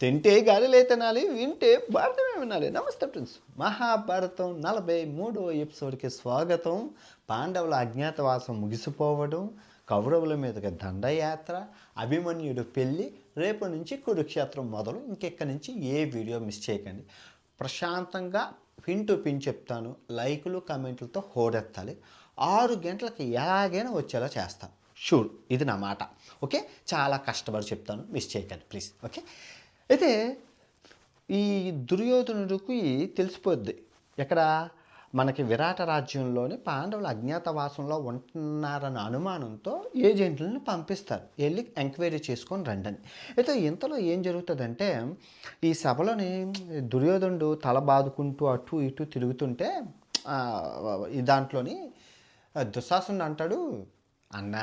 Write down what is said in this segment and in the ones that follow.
తింటే గాలిలే తినాలి వింటే భారతమే వినాలి. నమస్తే ఫ్రెండ్స్. మహాభారతం నలభై మూడవ ఎపిసోడ్కి స్వాగతం. పాండవుల అజ్ఞాతవాసం ముగిసిపోవడం కౌరవుల మీదకి దండయాత్ర అభిమన్యుడు పెళ్ళి రేపు నుంచి కురుక్షేత్రం మొదలు ఇంకెక్కడి నుంచి ఏ వీడియో మిస్ చేయకండి. ప్రశాంతంగా పిన్ టు పిన్ చెప్తాను. లైకులు కమెంట్లతో హోడెత్తాలి ఆరు గంటలకు ఎలాగైనా వచ్చేలా చేస్తాను షూర్ ఇది నా మాట. ఓకే? చాలా కష్టపడి చెప్తాను. మిస్ చేయకండి ప్లీజ్. ఓకే? అయితే ఈ దుర్యోధనుడికి తెలిసిపోద్ది. ఎక్కడ? మనకి విరాట రాజ్యంలోని పాండవులు అజ్ఞాతవాసంలో ఉంటున్నారన్న అనుమానంతో ఏజెంట్లను పంపిస్తారు. వెళ్ళి ఎంక్వైరీ చేసుకొని రండని. అయితే ఇంతలో ఏం జరుగుతుందంటే ఈ సభలోని దుర్యోధనుడు తల బాదుకుంటూ అటు ఇటు తిరుగుతుంటే దాంట్లోని దుశ్శాసనుడు అంటాడు అన్న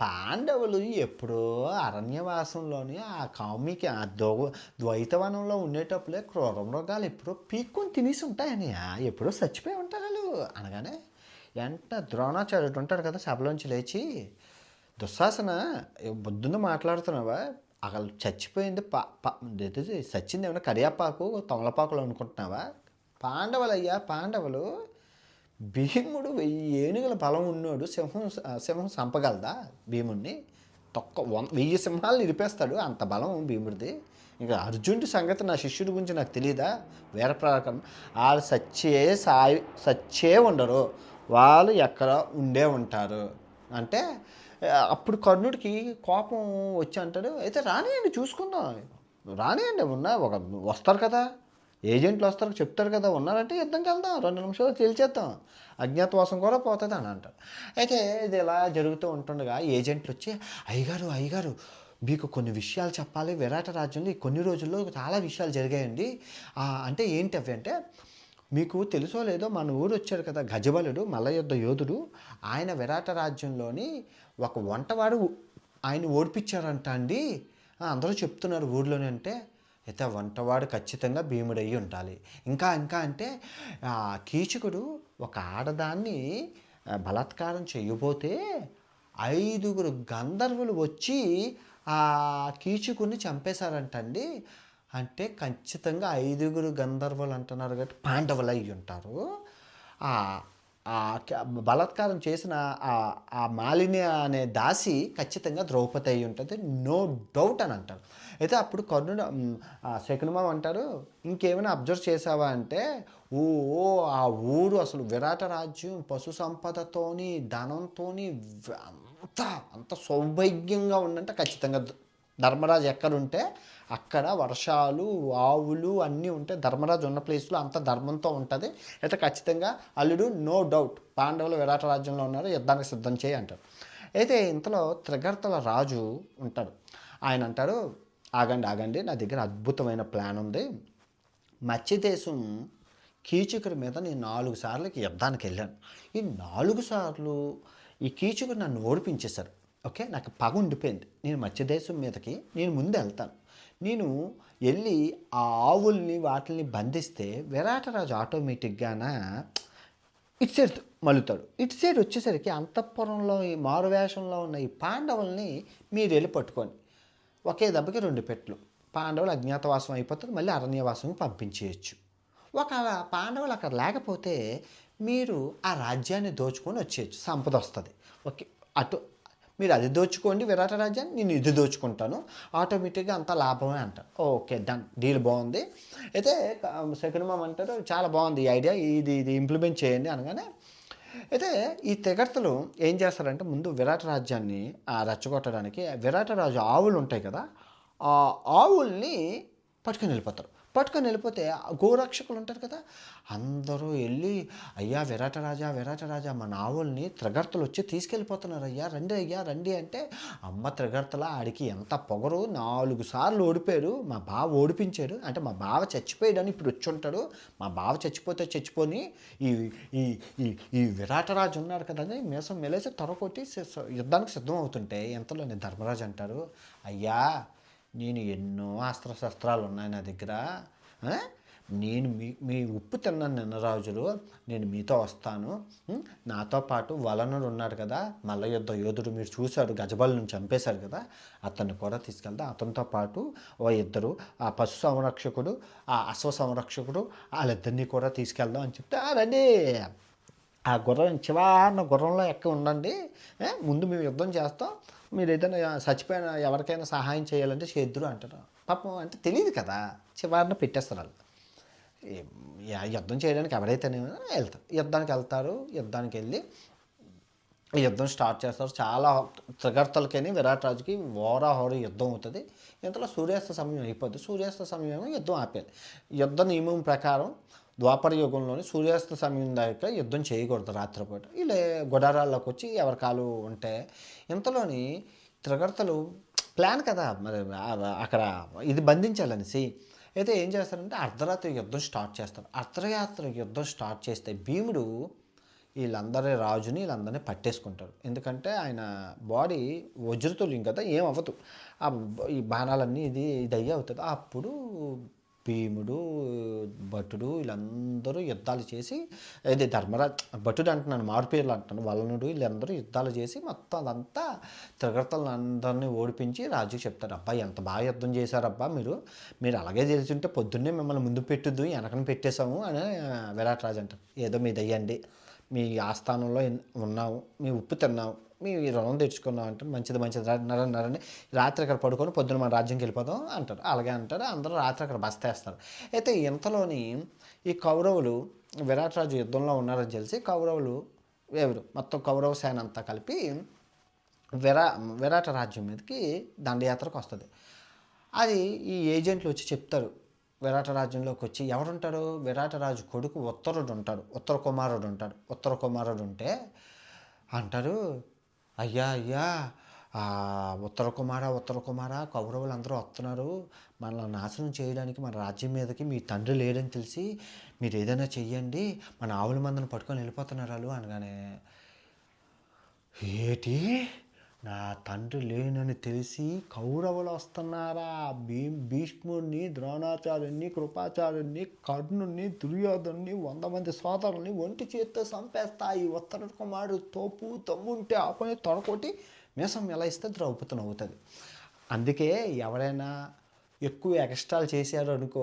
పాండవులు ఎప్పుడో అరణ్యవాసంలోని ఆ కామికి ఆ దో ద్వైతవనంలో ఉండేటప్పుడే క్రూర మృగాలు ఎప్పుడో పీక్కొని తినేసి ఉంటాయని. ఎప్పుడో చచ్చిపోయి ఉంటారు వాళ్ళు అనగానే. ఎంత ద్రోణాచార్యుడు ఉంటాడు కదా సభలోంచి లేచి. దుశ్శాసన బుద్ధుని మాట్లాడుతున్నావా? అసలు చచ్చిపోయింది పా చచ్చింది ఏమైనా కరియాపాకు తమలపాకులు అనుకుంటున్నావా? పాండవులయ్యా పాండవులు. భీముడు వెయ్యి ఏనుగుల బలం ఉన్నాడు సింహం సింహం చంపగలదా భీముడిని తొక్క వెయ్యి సింహాలు నిలిపేస్తాడు అంత బలం భీముడిది. ఇంకా అర్జునుడి సంగతి నా శిష్యుడి గురించి నాకు తెలియదా వీరప్రారకం వాళ్ళు సచ్చే సాయి సచ్చే ఉండరు వాళ్ళు ఎక్కడ ఉండే ఉంటారు. అంటే అప్పుడు కర్ణుడికి కోపం వచ్చి అంటాడు అయితే రానియండి చూసుకుందాం. రానియండి ఉన్నా ఒక వస్తారు కదా. ఏజెంట్లు వస్తారు చెప్తారు కదా ఉన్నారంటే యుద్ధంకి వెళ్దాం రెండు నిమిషాలు తేల్చేద్దాం అజ్ఞాతవాసం కూడా పోతుంది అని అంటారు. అయితే ఇది ఇలా జరుగుతూ ఉంటుండగా ఏజెంట్లు వచ్చి అయ్యగారు అయ్యగారు మీకు కొన్ని విషయాలు చెప్పాలి విరాట రాజ్యంలో కొన్ని రోజుల్లో చాలా విషయాలు జరిగాయండి. అంటే ఏంటి అవి అంటే మీకు తెలుసో లేదో మన ఊరు వచ్చారు కదా గజబలుడు మల్లయుద్ధ యోధుడు ఆయన విరాట రాజ్యంలోని ఒక వంటవాడు ఆయన ఓడిపించారంట అండి. అందరూ చెప్తున్నారు ఊర్లోనే అంటే అయితే వంటవాడు ఖచ్చితంగా భీముడయ్యి ఉండాలి ఇంకా ఇంకా అంటే ఆ, కీచకుడు ఒక ఆడదాన్ని బలాత్కారం చేయబోతే ఐదుగురు గంధర్వులు వచ్చి ఆ కీచుకుని చంపేశారంటండి. అంటే ఖచ్చితంగా ఐదుగురు గంధర్వులు అంటున్నారు కాబట్టి పాండవులు అయి ఉంటారు బలాత్కారం చేసిన ఆ ఆ మాలిని అనే దాసి ఖచ్చితంగా ద్రౌపది అయి ఉంటుంది. నో డౌట్ అని అంటారు. అయితే అప్పుడు కర్ణుడు మ్, అంటారు ఇంకేమైనా అబ్జర్వ్ చేసావా అంటే ఓ ఓ, ఆ ఊరు అసలు విరాట రాజ్యం పశు సంపదతోని ధనంతోని అంత అంత సౌభాగ్యంగా ఉందంటే ఖచ్చితంగా ధర్మరాజు ఎక్కడుంటే అక్కడ వర్షాలు ఆవులు అన్నీ ఉంటాయి ధర్మరాజు ఉన్న ప్లేస్లో అంత ధర్మంతో ఉంటుంది. అయితే ఖచ్చితంగా అల్లుడు నో డౌట్ పాండవులు విరాట రాజ్యంలో ఉన్నారు యుద్ధానికి సిద్ధం చేయి అంటారు అయితే ఇంతలో త్రిగర్తల రాజు ఉంటాడు. ఆయన అంటాడు ఆగండి ఆగండి నా దగ్గర అద్భుతమైన ప్లాన్ ఉంది. మత్స్యదేశం కీచకుడి మీద నేను నాలుగు సార్లకి యుద్ధానికి వెళ్ళాను. ఈ నాలుగు సార్లు ఈ కీచకుడు నన్ను ఓడిపించేశారు. ఓకే? నాకు పగ ఉండిపోయింది. నేను మత్స్యదేశం మీదకి నేను ముందు వెళ్తాను. నేను వెళ్ళి ఆ ఆవుల్ని వాటిని బంధిస్తే విరాటరాజు ఆటోమేటిక్గాన ఇటు సైడ్ మలుతాడు. ఇటు సైడ్ వచ్చేసరికి అంతఃపురంలో ఈ మారువేషంలో ఉన్న ఈ పాండవుల్ని మీరు వెళ్ళి పట్టుకొని ఒకే దెబ్బకి రెండు పెట్లు పాండవులు అజ్ఞాతవాసం అయిపోతారు మళ్ళీ అరణ్యవాసం పంపించేయచ్చు. ఒకవేళ పాండవులు అక్కడ లేకపోతే మీరు ఆ రాజ్యాన్ని దోచుకొని వచ్చేయచ్చు. సంపద వస్తుంది. ఓకే అటు మీరు అది దోచుకోండి విరాట రాజ్యాన్ని నేను ఇది దోచుకుంటాను. ఆటోమేటిక్గా అంత లాభమే అంటారు. Okay done. డీల్ బాగుంది. అయితే శకునమామ అంటారు చాలా బాగుంది ఈ ఐడియా. ఇది ఇది ఇంప్లిమెంట్ చేయండి అనగానే అయితే ఈ తెగర్తలు ఏం చేస్తారంటే ముందు విరాట రాజ్యాన్ని రెచ్చగొట్టడానికి విరాట రాజు ఆవులు ఉంటాయి కదా ఆ ఆవుల్ని పట్టుకొని వెళ్ళిపోతారు. పట్టుకొని వెళ్ళిపోతే గోరక్షకులు ఉంటారు కదా అందరూ వెళ్ళి అయ్యా విరాట రాజా విరాట రాజా మన ఆవుల్ని త్రిగర్తలు వచ్చి తీసుకెళ్ళిపోతున్నారు అయ్యా రండి అయ్యా రండి అంటే అమ్మ త్రిగర్తల ఆడికి ఎంత పొగరు నాలుగు సార్లు ఓడిపోయారు మా బావ ఓడిపించాడు అంటే మా బావ చచ్చిపోయాడని ఇప్పుడు వచ్చి ఉంటాడు మా బావ చచ్చిపోతే చచ్చిపోని ఈ ఈ ఈ ఈ విరాటరాజు ఉన్నాడు కదా అని మీసం మెలేసి తొరకొట్టి యుద్ధానికి సిద్ధం అవుతుంటే ఎంతలోనే ధర్మరాజు అంటారు అయ్యా నేను ఎన్నో అస్త్రశస్త్రాలు ఉన్నాయి నా దగ్గర నేను మీ మీ ఉప్పు తిన్నాను నిన్న రాజులు. నేను మీతో వస్తాను. నాతో పాటు వలనుడు ఉన్నాడు కదా మల్ల యుద్ధ యోధుడు మీరు చూశారు గజబలను చంపేశారు కదా అతన్ని కూడా తీసుకెళ్తా అతనితో పాటు ఓ ఇద్దరు ఆ పశు సంరక్షకుడు ఆ అశ్వ సంరక్షకుడు వాళ్ళిద్దరినీ కూడా తీసుకెళ్దాం అని చెప్తే రండి. ఆ గుర్రం చివరిన గుర్రంలో ఎక్క ఉండండి. ముందు మేము యుద్ధం చేస్తాం. మీరు ఏదైనా చచ్చిపోయిన ఎవరికైనా సహాయం చేయాలంటే చేద్దురు అంటారు. పాపం అంటే తెలియదు కదా. చివరిన పెట్టేస్తారు వాళ్ళు. యుద్ధం చేయడానికి ఎవరైతేనేమో వెళ్తారు యుద్ధానికి వెళ్తారు యుద్ధానికి వెళ్ళి యుద్ధం స్టార్ట్ చేస్తారు. చాలా త్రిగర్తలకని విరాట్ రాజుకి ఓరా హోర యుద్ధం అవుతుంది. ఇంతలో సూర్యాస్త సమయం అయిపోద్ది. సూర్యాస్త సమయం యుద్ధం ఆపేది యుద్ధ నియమం ప్రకారం ద్వాపర యుగంలోని సూర్యాస్త సమయం దాకా యుద్ధం చేయకూడదు రాత్రిపూట. ఇలా గుడారాల్లోకి వచ్చి ఎవరి కాలు ఉంటే ఇంతలోని త్రిగర్తలు ప్లాన్ కదా. మరి అక్కడ ఇది బంధించాలనేసి అయితే ఏం చేస్తారంటే అర్ధరాత్రి యుద్ధం స్టార్ట్ చేస్తారు. అర్ధరాత్రి యుద్ధం స్టార్ట్ చేస్తే భీముడు వీళ్ళందరి రాజుని వీళ్ళందరినీ పట్టేసుకుంటారు ఎందుకంటే ఆయన బాడీ వజ్రతులు కదా ఏం అవ్వదు. ఆ ఈ బాణాలన్నీ ఇది ఇది అయ్యి అవుతుంది. అప్పుడు భీముడు భటుడు వీళ్ళందరూ యుద్ధాలు చేసి అదే ధర్మరాజ్ భటుడు అంటున్నాను మారుపేర్లు అంటున్నాను వలనుడు వీళ్ళందరూ యుద్ధాలు చేసి మొత్తం అదంతా త్రిగర్తలను ఓడిపించి రాజుకి చెప్తారు అబ్బా ఎంత బాగా యుద్ధం చేశారబ్బా మీరు. మీరు అలాగే తెలిసింటే పొద్దున్నే మిమ్మల్ని ముందు పెట్టుద్దు వెనకన పెట్టేశాము అని విరాట్ రాజు అంటారు ఏదో మీ దయ్యండి. మీ ఆస్థానంలో ఉన్నాము. మీ ఉప్పు తిన్నాము. మేము ఈ రుణం తెచ్చుకున్నాం అంటే మంచిది మంచిది. రా- నర నరని రాత్రి అక్కడ పడుకొని పొద్దున మన రాజ్యంకి వెళ్ళిపోదాం అంటారు. అలాగే అంటారు. అందరూ రాత్రి అక్కడ బస్తేస్తారు అయితే ఇంతలోని ఈ కౌరవులు విరాట్ రాజు యుద్ధంలో ఉన్నారని తెలిసి కౌరవులు ఎవరు? మొత్తం కౌరవ సేన అంతా కలిపి విరా విరాట రాజ్యం మీదకి దండయాత్రకు వస్తుంది. అది ఈ ఏజెంట్లు వచ్చి చెప్తారు. విరాట రాజ్యంలోకి వచ్చి ఎవరుంటారు విరాట రాజు కొడుకు ఉత్తరుడు ఉంటాడు. ఉత్తర కుమారుడు ఉంటాడు. ఉత్తర కుమారుడు ఉంటే అంటారు అయ్యా అయ్యా ఉత్తర కుమార ఉత్తర కుమార కౌరవులు అందరూ వస్తున్నారు. మనల్ని నాశనం చేయడానికి మన రాజ్యం మీదకి మీ తండ్రి లేడని తెలిసి మీరు ఏదైనా చెయ్యండి. మన ఆవుల మందను పట్టుకొని వెళ్ళిపోతున్నారు వాళ్ళు అనగానే. ఏటి? నా తండ్రి లేనని తెలిసి కౌరవులు వస్తున్నారా? భీ భీష్ముడిని ద్రోణాచార్యుని కృపాచార్యుని కర్ణుని దుర్యోధనుని వంద మంది సోదరుల్ని ఒంటి చేత్తో చంపేస్తా ఈ ఉత్తర కుమారుడు తోపు తమ్ముంటే ఆపని తొడకొట్టి మీసం ఎలా ఇస్తే ద్రౌపది నవ్వుతుంది. అందుకే ఎవరైనా ఎక్కువ ఎక్స్ట్రాలు చేశారు అనుకో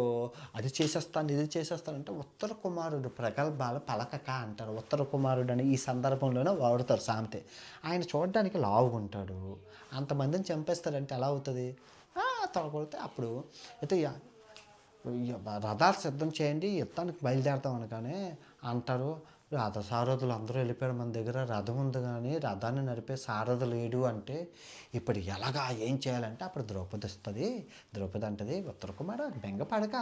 అది చేసేస్తాను ఇది చేసేస్తానంటే ఉత్తర కుమారుడు ప్రగల్భాలు పలకక అంటారు. ఉత్తర కుమారుడు అని ఈ సందర్భంలోనే వాడుతారు సామెతే. ఆయన చూడడానికి లావుగుంటాడు. అంతమందిని చంపేస్తారంటే ఎలా అవుతుంది? తొడగొడితే అప్పుడు అయితే రథాలు సిద్ధం చేయండి యుద్ధానికి బయలుదేరతాం అనగానే అంటారు. రథ సారథులు అందరూ వెళ్ళిపోయారు. మన దగ్గర రథం ఉంది కానీ రథాన్ని నడిపే సారథి లేడు అంటే ఇప్పుడు ఎలాగా ఏం చేయాలంటే అప్పుడు ద్రౌపది వస్తుంది. ద్రౌపది అంటది ఉత్తర కుమార బెంగపడక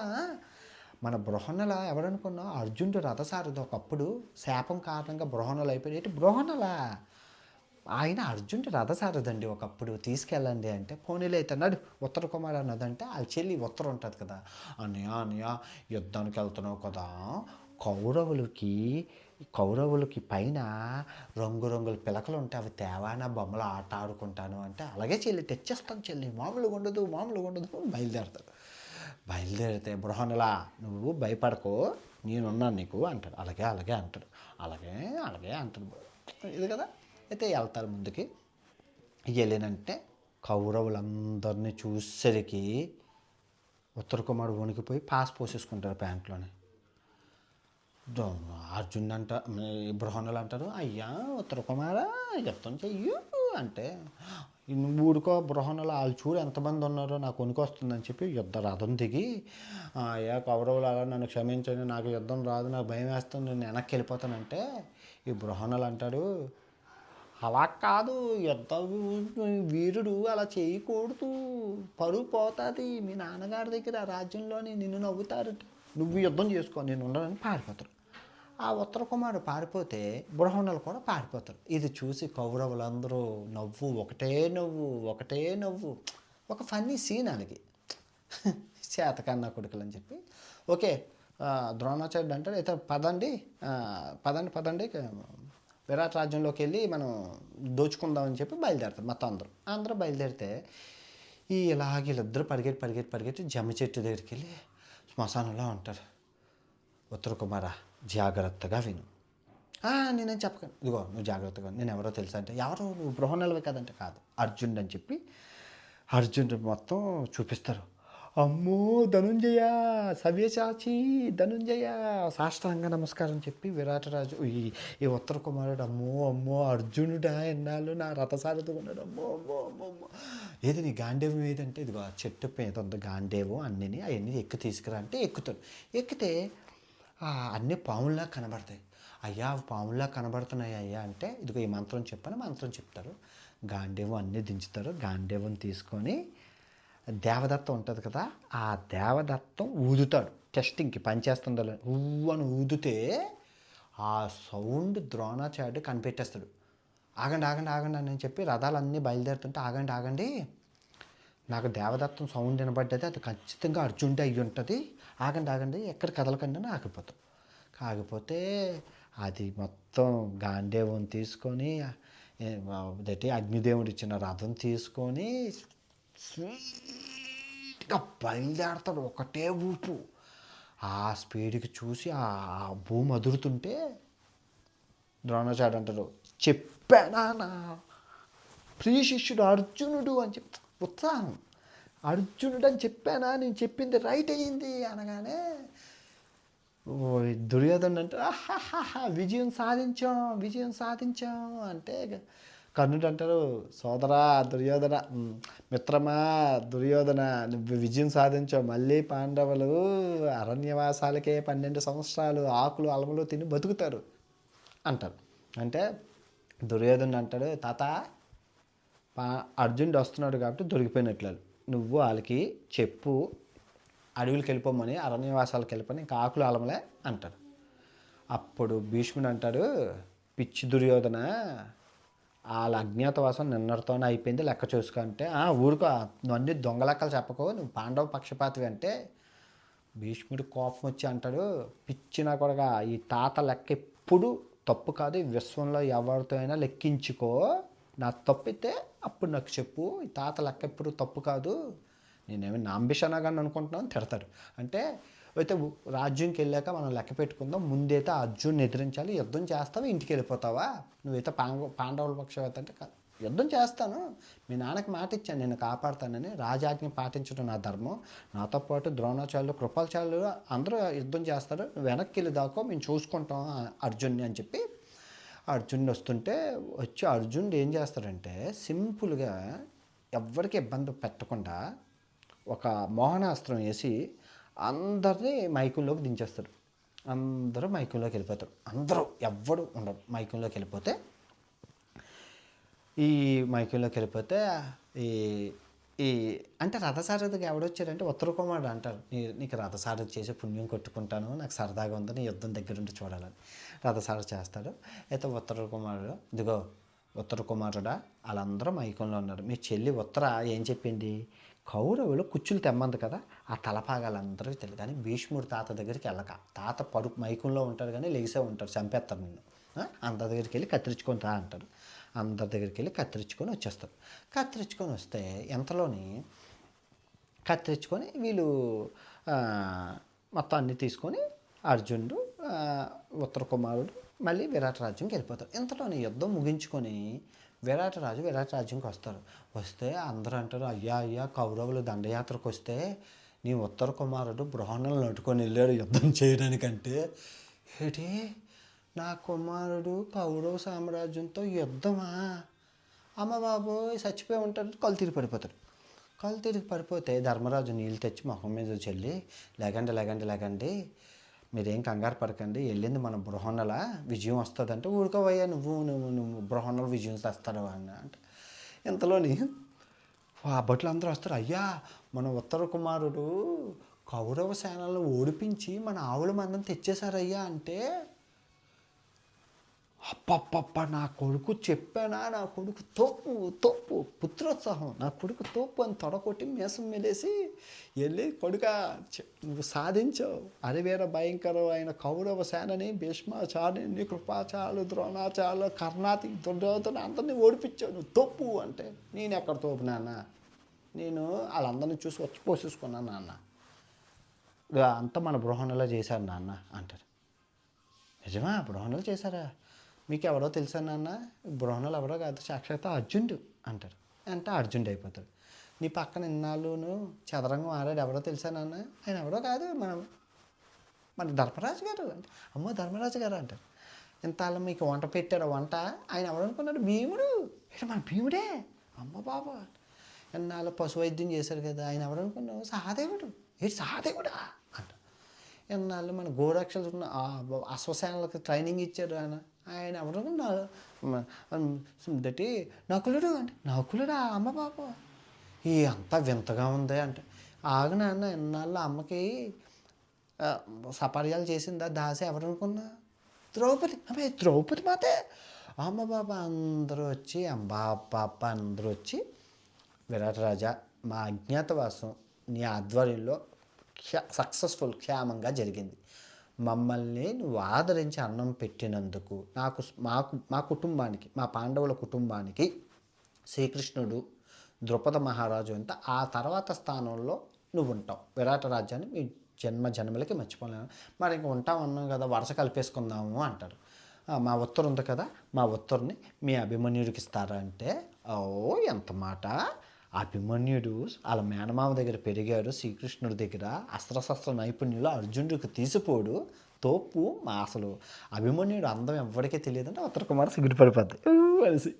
మన బృహణల ఎవరనుకున్నా అర్జునుడు రథసారథి ఒకప్పుడు శాపం కారణంగా బృహన్నలు అయిపోయి ఏంటి బృహన్నలా? ఆయన అర్జునుడి అండి ఒకప్పుడు. తీసుకెళ్ళండి అంటే పోనీలో అయితే అన్నాడు ఉత్తర కుమార్ అన్నదంటే వాళ్ళ చెల్లి ఉత్తరం ఉంటుంది కదా. అన్నయ్య అన్నయ్య యుద్ధానికి వెళ్తున్నావు కదా కౌరవులకి కౌరవులకి పైన రంగురంగుల పిలకలు ఉంటాయి. అవి తేవానా బొమ్మలు ఆట ఆడుకుంటాను అంటే అలాగే చెల్లి తెచ్చేస్తాను చెల్లి. మామూలుగా ఉండదు మామూలుగా ఉండదు బయలుదేరతాడు. బయలుదేరితే బృహణలా నువ్వు భయపడకు నేనున్నాను నీకు అంటాడు. అలాగే అలాగే అంటాడు. అలాగే అలాగే అంటాడు. ఇది కదా? అయితే వెళ్తారు ముందుకి. వెళ్ళినంటే కౌరవులందరినీ చూసేసరికి ఉత్తర కుమారుడు వణికిపోయి పాస్ పోసేసుకుంటారు ప్యాంట్లోనే. అర్జున్ అంట బృహణులు అంటారు అయ్యా ఉత్తర కుమార యుద్ధం చెయ్యు అంటే నువ్వు ఊడుకో బృహణులు వాళ్ళు చూడు ఎంతమంది ఉన్నారో నాకు వణుకు వస్తుందని చెప్పి యుద్ధ రథం దిగి అయ్యా కౌరవులు అలా నన్ను క్షమించండి నాకు యుద్ధం రాదు నాకు భయం వేస్తుంది నేను వెనక్కి వెళ్ళిపోతానంటే ఈ బృహణులు అంటాడు అలా కాదు యుద్ధ వీరుడు అలా చేయకూడదు పరువు పోతుంది మీ నాన్నగారి దగ్గర రాజ్యంలోని నిన్ను నవ్వుతారు నువ్వు యుద్ధం చేసుకో నేను ఉండనని పారిపోతాడు ఆ ఉత్తర కుమారుడు పారిపోతే బృహణులు కూడా పారిపోతారు. ఇది చూసి కౌరవులందరూ నవ్వు ఒకటే నవ్వు ఒకటే నవ్వు. ఒక ఫన్నీ సీన్ అలాగే చేతకన్నా కొడుకులు అని చెప్పి. ఓకే ద్రోణాచార్యుడు అంటాడు అయితే పదండి పదండి పదండి విరాట్ రాజ్యంలోకి వెళ్ళి మనం దోచుకుందామని చెప్పి బయలుదేరుతారు మొత్తం అందరూ. అందరూ బయలుదేరితే ఈ ఇలాగ వీళ్ళిద్దరు పరిగెట్టి పరిగెట్టి పరిగెట్టి జమ్మ చెట్టు దగ్గరికి వెళ్ళి శ్మశానంలో ఉంటారు. ఉత్తర కుమార జాగ్రత్తగా విను. నేనేం చెప్పకండి ఇదిగో నువ్వు జాగ్రత్తగా నేను ఎవరో తెలుసా అంటే ఎవరు నువ్వు బృహన్నలవే కదంటే కాదు. అర్జునుడు అని చెప్పి అర్జునుడు మొత్తం చూపిస్తారు. అమ్మో ధనుంజయ సవ్యసాచి ధనుంజయ సాష్టాంగ నమస్కారం చెప్పి విరాటరాజు ఈ ఈ ఉత్తర కుమారుడు అమ్మో అమ్మో అర్జునుడా ఎన్నాళ్ళు నా రథసారథి ఉన్నాడు. అమ్మో అమ్మో అమ్మో అమ్మో. ఏది నీ గాంధేవం ఏదంటే ఇదిగో ఆ చెట్టు మీద ఉంది గాంధేవం అన్నీ అవన్నీ ఎక్కు తీసుకురా అంటే ఎక్కుతాడు. ఎక్కితే అన్ని పాముల్లా కనబడతాయి. అయ్యా పాముల్లా కనబడుతున్నాయి అయ్యా అంటే ఇదిగో ఈ మంత్రం చెప్పని మంత్రం చెప్తారు. గాంధేవం అన్నీ దించుతారు. గాంధేవం తీసుకొని దేవదత్తం ఉంటుంది కదా ఆ దేవదత్తం ఊదుతాడు. టెస్టింగ్కి పనిచేస్తుందో ఊ అని ఊదితే ఆ సౌండ్ ద్రోణాచార్యుడు కనిపెట్టేస్తాడు. ఆగండి ఆగండి ఆగండి అని చెప్పి రథాలన్నీ బయలుదేరుతుంటే ఆగండి ఆగండి. నాకు దేవదత్తం సౌండ్ వినబడ్డది అది ఖచ్చితంగా అర్జునుడే అయ్యి ఉంటుంది. ఆగండి ఆగండి ఎక్కడ కదలకండి అని ఆగిపోతాం. కాకపోతే అది మొత్తం గాంధేవం తీసుకొని అదేంటి అగ్నిదేవుడు ఇచ్చిన రథం తీసుకొని స్వీట్గా బయలుదేరతాడు ఒకటే ఊపు. ఆ స్పీడ్కి చూసి ఆ భూమి అదురుతుంటే ద్రోణాచార్య అంటారు చెప్పానా నా? ప్రియ శిష్యుడు అర్జునుడు అని చెప్పి ఉత్సాహం. అర్జునుడు అని చెప్పానా? నేను చెప్పింది రైట్ అయ్యింది అనగానే ఓ దుర్యోధన అంటే విజయం సాధించాం విజయం సాధించాం. అంటే కర్ణుడు అంటారు సోదరా దుర్యోధన మిత్రమా దుర్యోధన నువ్వు విజయం సాధించావు. మళ్ళీ పాండవులు అరణ్యవాసాలకే పన్నెండు సంవత్సరాలు ఆకులు అలములు తిని బతుకుతారు. అంటారు. అంటే దుర్యోధన అంటాడు తాత అర్జునుడు వస్తున్నాడు కాబట్టి దొరికిపోయినట్లు నువ్వు వాళ్ళకి చెప్పు అడవులకి వెళ్ళిపోమని అరణ్యవాసాలకు వెళ్ళిపోని ఇంకా ఆకులు అలమలే అంటాడు అప్పుడు భీష్ముడు అంటాడు పిచ్చి దుర్యోధన వాళ్ళ అజ్ఞాతవాసం నిన్నటితోనే అయిపోయింది లెక్క చూసుకో అంటే "ఆ, ఊరుకో నువ్వు అన్ని దొంగ లెక్కలు చెప్పకో నువ్వు పాండవ పక్షపాతివి అంటే భీష్ముడి కోపం వచ్చి అంటాడు పిచ్చిన కొడగా ఈ తాత లెక్క ఎప్పుడు తప్పు కాదు ఈ విశ్వంలో ఎవరితో అయినా లెక్కించుకో నా తప్పితే అప్పుడు నాకు చెప్పు ఈ తాత లెక్క ఎప్పుడు తప్పు కాదు. నేనేమి నా అంబిషన్ కానీ అనుకుంటున్నాను తిడతాడు అంటే అయితే రాజ్యంకి వెళ్ళాక మనం లెక్క పెట్టుకుందాం ముందైతే అర్జున్ ఎదిరించాలి యుద్ధం చేస్తావా ఇంటికి వెళ్ళిపోతావా? నువ్వైతే పాండవ పాండవుల పక్షం అంటే కాదు. యుద్ధం చేస్తాను. మీ నాన్నకి మాట ఇచ్చాను నేను కాపాడుతానని రాజాజ్ఞ పాటించడం నా ధర్మం. నాతో పాటు ద్రోణాచార్యులు కృపాచార్యులు అందరూ యుద్ధం చేస్తారు. నువ్వు వెనక్కి వెళ్ళి దాకో మేము చూసుకుంటాం అర్జున్ని అని చెప్పి అర్జున్ వస్తుంటే వచ్చి అర్జున్ ఏం చేస్తాడంటే సింపుల్గా ఎవ్వరికి ఇబ్బంది పెట్టకుండా ఒక మోహనాస్త్రం వేసి అందరినీ మైకుల్లోకి దించేస్తాడు. అందరూ మైకుల్లోకి వెళ్ళిపోతారు. అందరూ ఎవ్వడు ఉండరు మైకుల్లోకి వెళ్ళిపోతే. ఈ మైకుల్లోకి వెళ్ళిపోతే ఈ ఈ అంటే రథసారథికి ఎవడొచ్చారంటే ఉత్తర కుమారుడు అంటారు. నీ నీకు రథసారథి చేసి పుణ్యం కొట్టుకుంటాను నాకు సరదాగా ఉందని యుద్ధం దగ్గరుండి చూడాలని. రథసారథి చేస్తాడు. అయితే ఉత్తర కుమారుడు ఇదిగో ఉత్తర కుమారుడా వాళ్ళందరూ మైకంలో ఉన్నారు. మీ చెల్లి ఉత్తర ఏం చెప్పింది? కౌరవులు కుచ్చులు తెమ్మంది కదా ఆ తలపాగాలందరికీ తెలియదు కానీ భీష్ముడు తాత దగ్గరికి వెళ్ళక తాత పడు మైకంలో ఉంటాడు కానీ లేసే ఉంటాడు చంపేస్తారు నిన్ను. అంత అందరి దగ్గరికి వెళ్ళి కత్తిరించుకొని రా అంటారు అందరి దగ్గరికి వెళ్ళి కత్తిరించుకొని వచ్చేస్తారు. కత్తిరించుకొని వస్తే ఎంతలోని కత్తిరించుకొని వీళ్ళు మొత్తం అన్ని తీసుకొని అర్జునుడు ఉత్తర కుమారుడు మళ్ళీ విరాట రాజ్యంకి వెళ్ళిపోతారు. ఇంతలోని యుద్ధం ముగించుకొని విరాట రాజు విరాట రాజ్యంకి వస్తారు. వస్తే అందరూ అంటారు అయ్యా అయ్యా కౌరవులు దండయాత్రకు వస్తే నీ ఉత్తర కుమారుడు బృహణులను నట్టుకొని వెళ్ళాడు యుద్ధం చేయడానికంటే. ఏంటి? నా కుమారుడు కౌరవ సామ్రాజ్యంతో యుద్ధమా? అమ్మ బాబోయ్ చచ్చిపోయి ఉంటాడు కళ్ళు తిరిగి పడిపోతాడు. కళ్ళు తిరిగి పడిపోతే ధర్మరాజు నీళ్ళు తెచ్చి మొహం మీద చెల్లి లేకండి లేకండి లేకండి మీరేం కంగారు పడకండి వెళ్ళింది మన బృహన్నల విజయం వస్తుందంటే ఊరుకోవయ్యా నువ్వు నువ్వు నువ్వు బృహన్నల విజయం తెస్తాడు అని అంటే ఇంతలోని ఆ భటులు అందరూ వస్తారు అయ్యా మన ఉత్తర కుమారుడు కౌరవ సేనలను ఓడిపించి మన ఆవుల మందం తెచ్చేశారయ్యా అంటే అప్పప్ప నా కొడుకు చెప్పానా? నా కొడుకు తోపు తోపు పుత్రోత్సాహం. నా కొడుకు తోపు అని తొడకొట్టి మేసం మెలేసి వెళ్ళి కొడుక నువ్వు సాధించావు. అరివేర భయంకరమైన కౌరవ సేనని భీష్మాచార్యుని కృపాచార్యులు ద్రోణాచార్యులు కర్ణాతి దుర్యోధన అందరినీ ఓడిపించావు. నువ్వు తోపు అంటే నేను ఎక్కడ తోపు నాన్న? నేను వాళ్ళందరినీ చూసి వచ్చి పోసేసుకున్నాను నాన్న. అంతా మన బృహణలో చేశారు నాన్న అంటారు. నిజమా? బృహణలు చేశారా? మీకు ఎవరో తెలుసా నాన్న? బృహణలు ఎవరో కాదు సాక్షాత్ అర్జునుడు అంటారు. అంటే అర్జునుడు అయిపోతాడు. నీ పక్కన ఇన్నాళ్ళును చదరంగం ఆడాడు ఎవరో తెలుసా నాన్న? ఆయన ఎవరో కాదు మనం మన ధర్మరాజు గారు అంటే. అమ్మో ధర్మరాజు గారు అంటారు. ఇంత మీకు వంట పెట్టాడు వంట ఆయన ఎవరు అనుకున్నాడు? భీముడు. మన భీముడే. అమ్మ బాబా. ఎన్నాళ్ళు పశు వైద్యం చేశారు కదా ఆయన ఎవరు అనుకున్నావు సహదేవుడు. ఏంటి సహదేవుడా? అంట. ఎన్నాళ్ళు మన గోరక్షలు ఉన్న అశ్వసేనలకు ట్రైనింగ్ ఇచ్చాడు ఆయన. ఆయన ఎవరు అనుకున్నారు దటి నకులుడు అంటే నకులుడా అమ్మ పాప ఈ అంతా వింతగా ఉంది అంటే. ఆగు నాన్న ఎన్నాళ్ళు అమ్మకి సపర్యాలు చేసిందా దాసి ఎవరు అనుకున్నా ద్రౌపది అమ్మే ద్రౌపది మాతే? అమ్మ బాబా అందరూ వచ్చి అంబా పాప అందరూ వచ్చి విరాట్ రాజా మా అజ్ఞాతవాసం నీ ఆధ్వర్యంలో క్ష సక్సెస్ఫుల్ క్షేమంగా జరిగింది. మమ్మల్ని నువ్వు ఆదరించి అన్నం పెట్టినందుకు నాకు మాకు మా కుటుంబానికి మా పాండవుల కుటుంబానికి శ్రీకృష్ణుడు ద్రుపద మహారాజు అంత ఆ తర్వాత స్థానంలో నువ్వు ఉంటావు. విరాట రాజ్యాన్ని మీ జన్మ జన్మలకి మర్చిపోలేను మరి ఇంక ఉంటాం అన్నాం కదా వరుస కలిపేసుకుందాము అంటారు. మా ఉత్తరం ఉంది కదా మా ఉత్తర్ని మీ అభిమన్యుడికి ఇస్తారా అంటే ఓ ఎంత మాట. అభిమన్యుడు వాళ్ళ మేనమామ దగ్గర పెరిగాడు. శ్రీకృష్ణుడి దగ్గర అస్త్రశస్త్ర నైపుణ్యులు అర్జునుడికి తీసిపోడు. తోపు? మా అసలు అభిమన్యుడు అందం ఎవరికీ తెలియదంటే ఉత్తర కుమార్ సిగ్గుపడిపోద్ది. అనేసి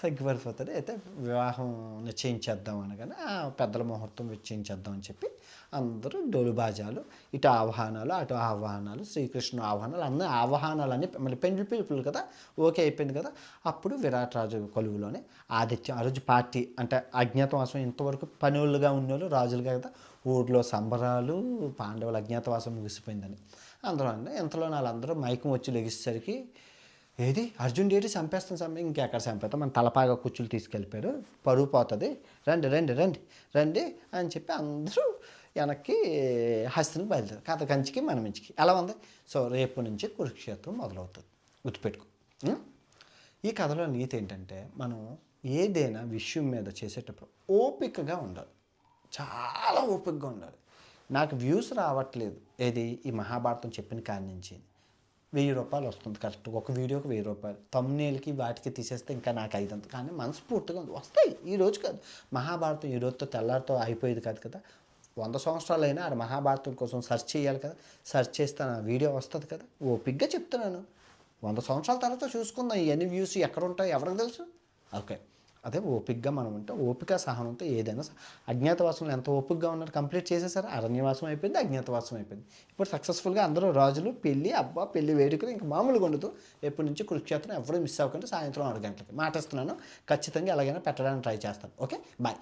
సిగ్గుపడిపోతుంది అయితే వివాహం నిశ్చయించేద్దాం అనగానే "ఆ, పెద్దల ముహూర్తం నిశ్చయించేద్దాం అని చెప్పి అందరూ డోలుబాజాలు ఇటు ఆహ్వానాలు అటు ఆహ్వానాలు శ్రీకృష్ణ ఆహ్వానాలు అన్ని ఆహ్వానాలన్నీ మళ్ళీ పెండ్లి పిలుపులు కదా ఓకే అయిపోయింది కదా. అప్పుడు విరాట్ రాజు కొలువులోనే ఆదిత్యం ఆ రోజు పార్టీ అంటే అజ్ఞాతవాసం ఇంతవరకు పనులుగా ఉన్నోళ్ళు రాజులుగా కదా ఊర్లో సంబరాలు పాండవుల అజ్ఞాతవాసం ముగిసిపోయిందని. అందరూ అండి. ఇంతలో వాళ్ళందరూ మైకం వచ్చి లెగిసేసరికి ఏది? అర్జున్ డేటి చంపేస్తాం చంపి ఇంకెక్కడ చంపేస్తాం మన తలపాగా కుచ్చులు తీసుకెళ్ళిపోయారు. పరువు పోతుంది. రండి రండి రండి రండి అని చెప్పి అందరూ వెనక్కి హస్తిని బయలుదేరు కథ కంచికి మన ఇంచికి ఎలా ఉంది? సో రేపు నుంచి కురుక్షేత్రం మొదలవుతుంది. గుర్తుపెట్టుకో. ఈ కథలో నీతి ఏంటంటే మనం ఏదైనా విషయం మీద చేసేటప్పుడు ఓపికగా ఉండాలి. చాలా ఓపికగా ఉండాలి. నాకు వ్యూస్ రావట్లేదు. ఏది? ఈ మహాభారతం చెప్పిన కాడి నుంచి. వెయ్యి రూపాయలు వస్తుంది కరెక్ట్. ఒక వీడియోకి వెయ్యి రూపాయలు. తమ్నేల్కి వాటికి తీసేస్తే ఇంకా నాకు ఐదంత కానీ మనస్ఫూర్తిగా ఉంది. వస్తాయి. ఈ రోజు కాదు. మహాభారతం ఈ రోజుతో తెల్లారితో అయిపోయేది కాదు కదా. వంద సంవత్సరాలు అయినా ఆడ మహాభారతం కోసం సెర్చ్ చేయాలి కదా. సెర్చ్ చేస్తే నా వీడియో వస్తుంది కదా. ఓపిగ్గా చెప్తున్నాను. వంద సంవత్సరాల తర్వాత చూసుకుందాం. ఇవన్నీ వ్యూస్ ఎక్కడ ఉంటాయి ఎవరికి తెలుసు? ఓకే. అదే ఓపికగా మనం ఉంటే ఓపిక సహనంతో ఏదైనా అజ్ఞాతవాసంలో ఎంత ఓపికగా ఉన్నారు కంప్లీట్ చేసేసారు అరణ్యవాసం అయిపోయింది అజ్ఞాతవాసం అయిపోయింది. ఇప్పుడు సక్సెస్ఫుల్గా అందరూ రాజులు పెళ్ళి అబ్బా పెళ్ళి వేడుకలు ఇంకా మామూలుగా ఉండదు. ఎప్పటి నుంచి కురుక్షేత్రం ఎవరు మిస్ అవ్వకుండా సాయంత్రం ఆరు గంటలకి మాటిస్తున్నాను. ఖచ్చితంగా ఎలాగైనా పెట్టడానికి ట్రై చేస్తాను. ఓకే? బాయ్